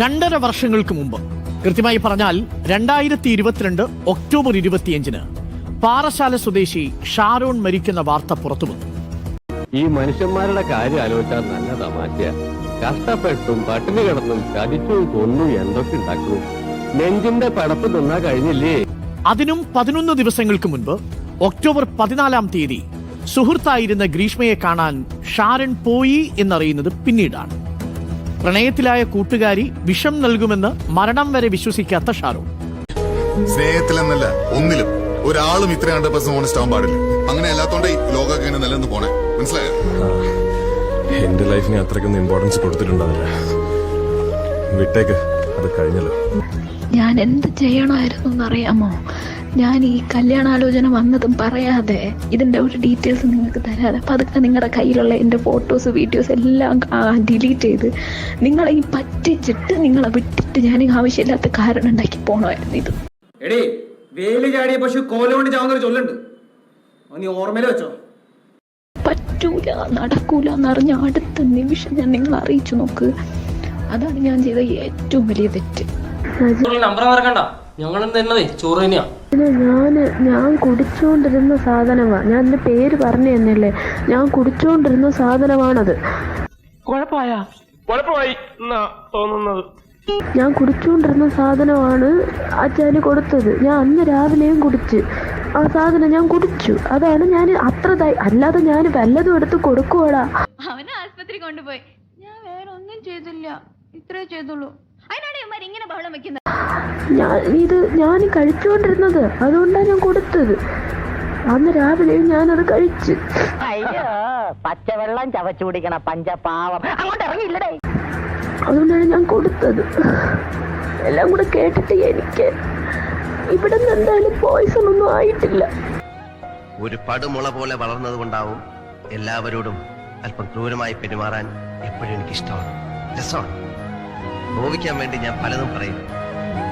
രണ്ടര വർഷങ്ങൾക്ക് മുമ്പ്. കൃത്യമായി പറഞ്ഞാൽ രണ്ടായിരത്തി ഇരുപത്തിരണ്ട് ഒക്ടോബർ ഇരുപത്തിയഞ്ചിന് പാറശാല സ്വദേശി ഷാരോൺ മരിക്കുന്ന വാർത്ത പുറത്തു വന്നു. ഈ മനുഷ്യന്മാരുടെ കാര്യം ആലോചിച്ചാൽ നല്ല തമാശ കഷ്ടപ്പെട്ടും പട്ടിണി കിടന്നും ചതിച്ചും കൊന്നും എന്തൊക്കെ ഉണ്ടാക്കും നെഞ്ചിന്റെ പടപ്പ് തിന്നാ കഴിഞ്ഞില്ലേ? അതിനും പതിനൊന്ന് ദിവസങ്ങൾക്ക് മുൻപ് ഒക്ടോബർ പതിനാലാം തീയതി സുഹൃത്തായിരുന്ന ഗ്രീഷ്മയെ കാണാൻ ഷാരൺ പോയി എന്നറിയുന്നത് പിന്നീടാണ്. പ്രണയത്തിലായ കൂട്ടുകാരി വിഷം നൽകുമെന്ന് മരണം വരെ വിശ്വസിക്കാത്ത ഷാറൂഖ് സ്നേഹത്തിലെന്നല്ല ഒന്നിലും. ഒരാളും ഇത്ര ഹൺഡ്രഡ് പെർസെന്റ് ഓണസ്റ്റ് ആവാൻ പാടില്ല. അങ്ങനെ അല്ലാത്തോണ്ട് ലോകമൊക്കെ ഇങ്ങനെ നിലനിന്ന് പോണേ. മനസ്സിലായോ? എന്റെ ലൈഫിന് അത്രയ്ക്കൊന്നും ഇമ്പോർട്ടൻസ് കൊടുത്തിട്ടുണ്ടാവില്ല. വിട്ടേക്ക്. അത് കഴിഞ്ഞല്ലോ. ഞാൻ എന്ത് ചെയ്യണമായിരുന്നു എന്നറിയാമോ? ഞാൻ ഈ കല്യാണാലോചന വന്നതും പറയാതെ ഇതിന്റെ ഒരു ഡീറ്റെയിൽസ് നിങ്ങൾക്ക് തരാതെ പതുക്കെ നിങ്ങളുടെ കയ്യിലുള്ള എന്റെ ഫോട്ടോസ് വീഡിയോസ് എല്ലാം ഡിലീറ്റ് ചെയ്ത് നിങ്ങളെ ഈ പറ്റിച്ചിട്ട് നിങ്ങളെ വിട്ടിട്ട് ഞാൻ ആവശ്യമില്ലാത്ത കാരണം ഉണ്ടാക്കി പോണമായിരുന്നു ഇത്. എടേ വേലി ചാടിയ പശു കോലോണ്ട് ചാവുന്നൊരു ചൊല്ലുണ്ട്. നീ ഓർമ്മയിൽ വെച്ചോ? പറ്റൂല നടക്കൂല എന്നറിഞ്ഞ അടുത്ത നിമിഷം ഞാൻ നിങ്ങൾ അറിയിച്ചു നോക്ക്. അതാണ് ഞാൻ ചെയ്ത ഏറ്റവും വലിയ തെറ്റ്. നമ്പർ മറക്കണ്ട ഞങ്ങൾ തന്നതേ ചോറ് തന്നെയാ? ഞാൻ ഞാൻ കുടിച്ചുകൊണ്ടിരുന്ന സാധനമാണ് ഞാൻ എന്റെ പേര് പറഞ്ഞു തന്നെയല്ലേ? ഞാൻ കുടിച്ചുകൊണ്ടിരുന്ന സാധനമാണത്. ഞാൻ കുടിച്ചുകൊണ്ടിരുന്ന സാധനമാണ് അച്ഛന് കൊടുത്തത്. ഞാൻ അന്ന് രാവിലെയും കുടിച്ച്. ആ സാധനം ഞാൻ കുടിച്ചു. അതാണ് ഞാൻ അത്ര അല്ലാതെ ഞാൻ വല്ലതും എടുത്ത് കൊടുക്കുവാടാ. അവനെ ആശുപത്രി കൊണ്ടുപോയി. ഞാൻ വേറെ ഒന്നും ചെയ്തില്ല. ഇത്രേ ചെയ്തുള്ളൂ. അതിനാണ് ഇവന്മാർ ഇങ്ങനെ ബഹളം വെക്കുന്നത്. ഞാൻ ഇത് ഞാൻ കഴിച്ചുകൊണ്ടിരുന്നത് അതുകൊണ്ടാണ് ഞാൻ കൊടുത്തത്. അന്ന് രാവിലെയും ഞാനത് കഴിച്ച്. അയ്യോ പച്ചവെള്ളം ചവച്ചു കുടിക്കണ പഞ്ചപാവം. അങ്ങോട്ട് ഇറങ്ങിയില്ലടേ അതുകൊണ്ടാണ് ഞാൻ കൊടുത്തത്. എല്ലാം കൂടെ കേട്ടിട്ട് എനിക്ക് ഇവിടെ നിന്ന് എന്തായാലും പോയിസൺ ഒന്നും ആയിട്ടില്ല. ഒരു പടുമുള പോലെ വളർന്നത് കൊണ്ടാവും എല്ലാവരോടും അല്പം ക്രൂരമായി പെരുമാറാൻ എപ്പോഴും എനിക്ക് ഇഷ്ടമാണ് രസമാണ്. നോവിക്കാൻ വേണ്ടി ഞാൻ പലതും പറയും.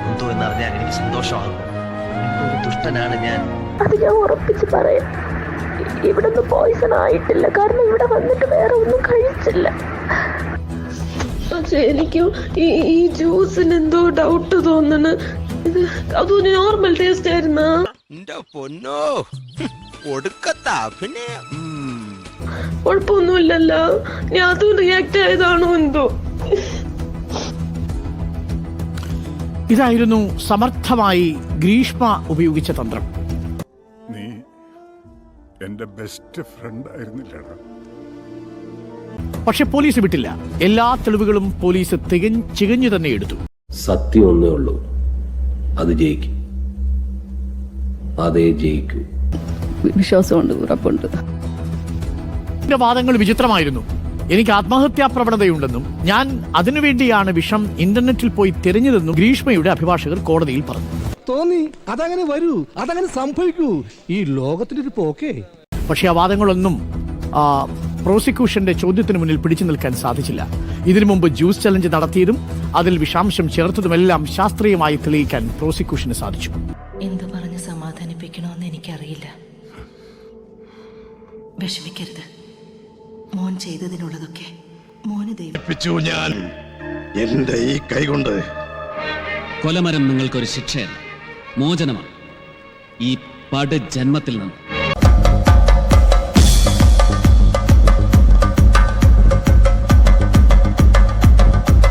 എന്തോ എന്നറിഞ്ഞാൽ എനിക്ക് സന്തോഷമാകും. ഒരു ദുഷ്ടനാണ് ഞാൻ. അത് ഞാൻ ഉറപ്പിച്ച് പറയാം. ഇ- ഇവിടെ നിന്ന് പോയിസൺ ആയിട്ടില്ല. കാരണം ഇവിടെ വന്നിട്ട് വേറെ ഒന്നും കഴിച്ചില്ല. പക്ഷെ എനിക്കും ഈ ഈ ജ്യൂസിന് എന്തോ ഡൗട്ട് തോന്നണ് ഇത് അതൊരു നോർമൽ ടേസ്റ്റ് ആയിരുന്നു? പൊന്നോ. ഒടുക്കത്താ പിന്നെ കുഴപ്പമൊന്നുമില്ലല്ലോ. ഞാൻ അതും റിയാക്ട് ആയതാണോ എന്തോ? ഇതായിരുന്നു സമർത്ഥമായി ഗ്രീഷ്മ ഉപയോഗിച്ച തന്ത്രം. നീ എന്റെ ബെസ്റ്റ് ഫ്രണ്ട് ആയിരുന്നില്ലടാ. പക്ഷെ പോലീസ് വിട്ടില്ല. എല്ലാ തെളിവുകളും പോലീസ് തികഞ്ഞ് ചികഞ്ഞു തന്നെ എടുത്തു. സത്യം ഒന്നേ ഉള്ളൂ. അത് ജയിക്കും. അതേ ജയിക്കൂ. വിശ്വാസമുണ്ട് ഉറപ്പുണ്ട്. വാദങ്ങൾ വിചിത്രമായിരുന്നു. എനിക്ക് ആത്മഹത്യാ പ്രവണതയുണ്ടെന്നും ഞാൻ അതിനുവേണ്ടിയാണ് വിഷം ഇന്റർനെറ്റിൽ പോയി തിരഞ്ഞതെന്നും ഗ്രീഷ്മയുടെ അഭിഭാഷകർ കോടതിയിൽ പറഞ്ഞു. തോന്നി അതങ്ങനെ വരൂ അതങ്ങനെ സംഭവിക്കൂ. ഈ ലോകത്തിന്റെ ഒരു പോക്കേ. പക്ഷെ ആ വാദങ്ങളൊന്നും പ്രോസിക്യൂഷന്റെ ചോദ്യത്തിന് മുന്നിൽ പിടിച്ചു നിൽക്കാൻ സാധിച്ചില്ല. ഇതിനു മുമ്പ് ജ്യൂസ് ചലഞ്ച് നടത്തിയതും അതിൽ വിഷാംശം ചേർത്തതുമെല്ലാം ശാസ്ത്രീയമായി തെളിയിക്കാൻ പ്രോസിക്യൂഷന് സാധിച്ചു. എന്ത് പറഞ്ഞ് സമാധാനിപ്പിക്കണമെന്ന് എനിക്കറിയില്ല. വിഷമിക്കരുത്. മോൻ ചെയ്തതിനുള്ളതൊക്കെ മോന് ദൈവം ഞാൻ. എന്റെ ഈ കൈകൊണ്ട് കൊലമരം നിങ്ങൾക്കൊരു ശിക്ഷയല്ല. മോചനമാണ്. ഈ പട് ജന്മത്തിൽ നിന്ന്.